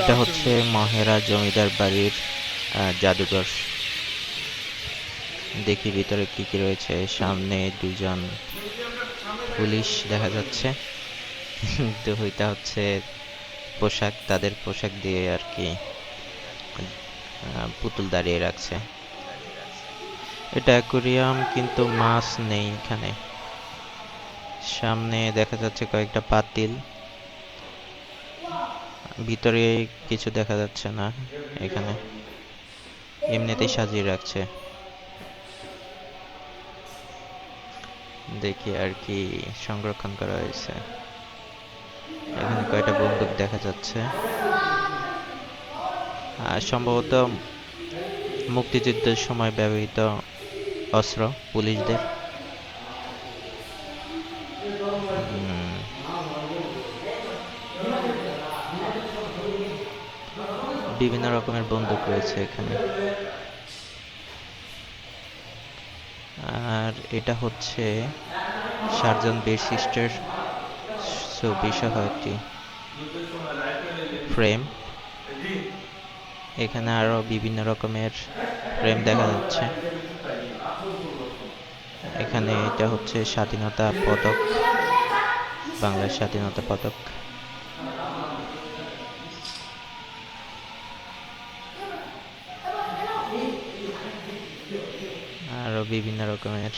এটা হচ্ছে মহেরা জমিদার বাড়ির জাদুঘর। দেখি ভিতরে কি কি রয়েছে। সামনে দুজন পুলিশ দেখা যাচ্ছে। তো এটা হচ্ছে পোশাক, তাদের পোশাক দিয়ে আর কি পুতুল দাঁড়িয়ে রাখছে। এটা অ্যাকুরিয়াম, কিন্তু মাছ নেই এখানে। সামনে দেখা যাচ্ছে কয়েকটা পাতিল। ভিতরে কিছু দেখা যাচ্ছে না এখানে। এমনিতেই সাজিয়ে রাখছে। দেখি আর কি সংরক্ষণ করা হয়েছে। এখানে কয়টা বন্দুক দেখা যাচ্ছে। আর সম্ভবত মুক্তিযুদ্ধের সময় ব্যবহৃত অস্ত্র পুলিশদের। বিভিন্ন রকমের বন্দুক রয়েছে এখানে। আর এটা হচ্ছে সার্জন বীরশিষ্টের ছবি সহ একটি ফ্রেম। এখানে আরও বিভিন্ন রকমের ফ্রেম দেখা যাচ্ছে। এখানে এটা হচ্ছে স্বাধীনতা পদক, বাংলার স্বাধীনতা পদক। বিভিন্ন রকমের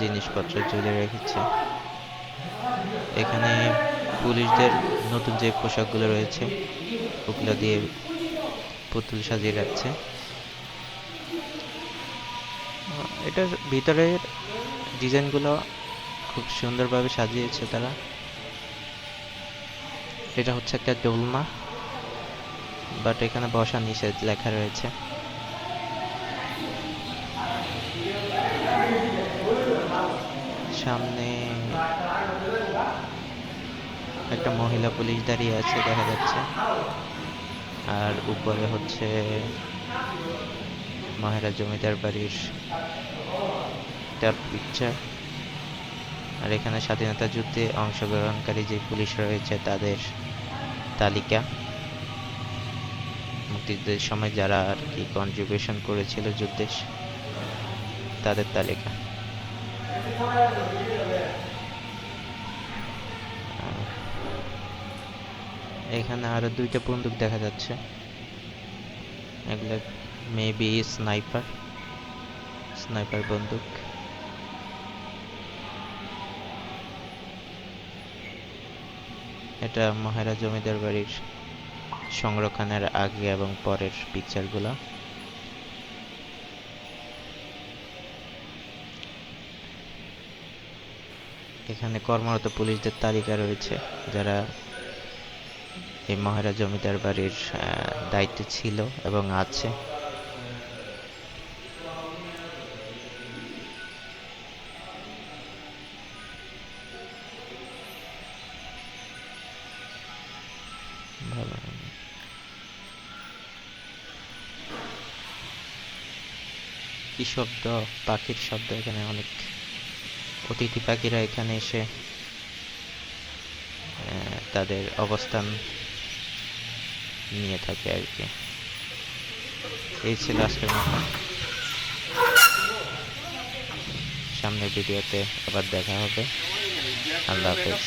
জিনিসপত্র ঝুলে রেখেছে। এখানে পুলিশদের নতুন যে পোশাকগুলো রয়েছে, ওগুলো দিয়ে পুতুল সাজিয়ে রাখছে। এটার ভিতরের ডিজাইনগুলো খুব সুন্দরভাবে সাজিয়েছে তারা। এটা হচ্ছে একটা দোলনা বাট এখানে বসা নিষেধ লেখা রয়েছে। সামনে একটা মহিলা পুলিশ দাঁড়িয়ে আছে, দেখা যাচ্ছে। আর উপরে হচ্ছে মহেরা জমিদার বাড়ির তার পিকচার আর এখানে স্বাধীনতা যুদ্ধে অংশগ্রহণকারী যে পুলিশ রয়েছে, তাদের তালিকা। মুক্তিযুদ্ধের সময় যারা আর কি কন্ট্রিবিউশন করেছিল যুদ্ধে, তাদের তালিকা। এখানে আরও দুইটা বন্দুক দেখা যাচ্ছে। এগুলো মেবি স্নাইপার স্নাইপার বন্দুক। এটা মহারাজ জমিদার বাড়ির সংরক্ষণের আগে এবং পরের পিকচারগুলো এখানে কর্মরত পুলিশদের তালিকা রয়েছে, যারা এই মহারাজ জমিদার বাড়ির দায়িত্বে ছিল এবং আছে। কি শব্দ পাখির শব্দ এখানে অনেক। অতিথি পাখিরা এখানে এসে তাদের অবস্থান নিয়ে থাকে আর কি। এই ছিল আজকের মতো। সামনের ভিডিওতে আবার দেখা হবে। আল্লাহ হাফেজ।